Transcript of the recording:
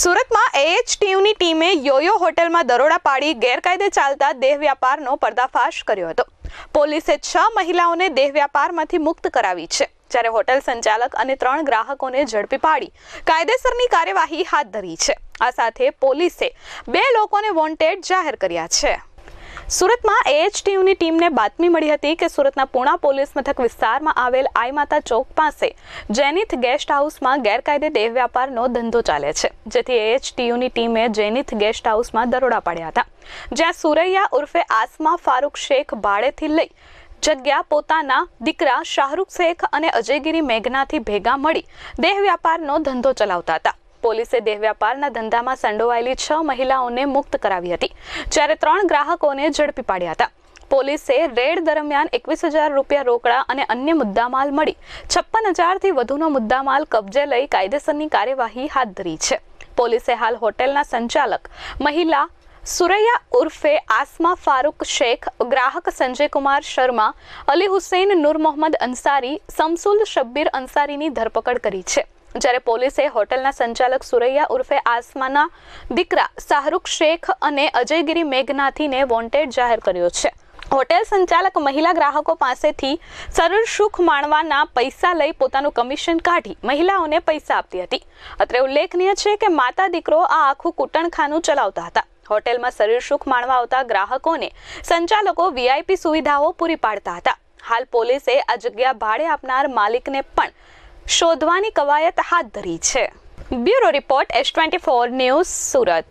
સુરતમાં એએચટીયુની ટીમે યોયો હોટેલમાં દરોડા પાડી ગેરકાયદે ચાલતા દેહ વ્યાપારનો પર્દાફાશ કર્યો હતો. પોલીસે છ મહિલાઓને દેહ વ્યાપારમાંથી મુક્ત કરાવી છે. જ્યારે હોટેલ સંચાલક અને ત્રણ ગ્રાહકોને ઝડપી પાડી કાયદેસરની કાર્યવાહી હાથ ધરી છે. આ સાથે પોલીસે બે લોકોને વોન્ટેડ જાહેર કર્યા છે. સુરતમાં એએચટીયુની ટીમને બાતમી મળી હતી કે સુરતના પૂણા પોલીસ મથક વિસ્તારમાં આવેલ આઈ માતા ચોક પાસે જેનિથ ગેસ્ટ હાઉસમાં ગેરકાયદે દેહ વ્યાપારનો ધંધો ચાલે છે. જેથી એએચટીયુની ટીમે જેનિથ ગેસ્ટ હાઉસમાં દરોડા પાડ્યા હતા. જ્યાં સુરૈયા ઉર્ફે આસમા ફારૂક શેખ ભાડેથી લઈ જગ્યા પોતાના દીકરા શાહરૂખ શેખ અને અજયગીરી મેઘનાથી ભેગા મળી દેહ વ્યાપારનો ધંધો ચલાવતા હતા. પોલીસે દેહ વ્યાપારના ધંધામાં સંડોવાયેલી છ મહિલાઓને મુક્ત કરાવી હતી, જ્યારે ત્રણ ગ્રાહકોને ઝડપી પાડ્યા હતા. પોલીસે રેડ દરમિયાન એકવીસ હજાર રૂપિયા રોકડા અને અન્ય મુદ્દામાલ મળી, છપ્પન હજારથી વધુનો મુદ્દામાલ કબજે લઈ કાયદેસરની કાર્યવાહી હાથ ધરી છે. પોલીસે હાલ હોટેલના સંચાલક મહિલા સુરૈયા ઉર્ફે આસમા ફારૂક શેખ, ગ્રાહક સંજય કુમાર શર્મા, અલી હુસૈન નૂર મોહમ્મદ અંસારી, સમસુલ શબ્બીર અંસારીની ધરપકડ કરી છે. જ્યારે પોલીસે હોટલના સંચાલક સુરૈયા ઉર્ફે આસમાના દીકરા શાહરૂખ શેખ અને અજયગીરી મેઘનાથીને વોન્ટેડ જાહેર કર્યો છે. હોટેલ સંચાલક મહિલા ગ્રાહકો પાસેથી સરળ સુખ માણવાના પૈસા લઈ પોતાનું કમિશન કાઢી મહિલાઓને પૈસા આપતી હતી. અત્રે ઉલ્લેખનીય છે કે માતા દીકરો આ આખું કૂટણખાનું ચલાવતા હતા. હોટેલમાં શરીર સુખ માણવા આવતા ગ્રાહકોને સંચાલકો વીઆઈપી સુવિધાઓ પૂરી પાડતા હતા. હાલ પોલીસે આ જગ્યા ભાડે આપનાર માલિકને પણ શોધવાની કવાયત હાથ ધરી છે. Bureau report S twenty four news Surat.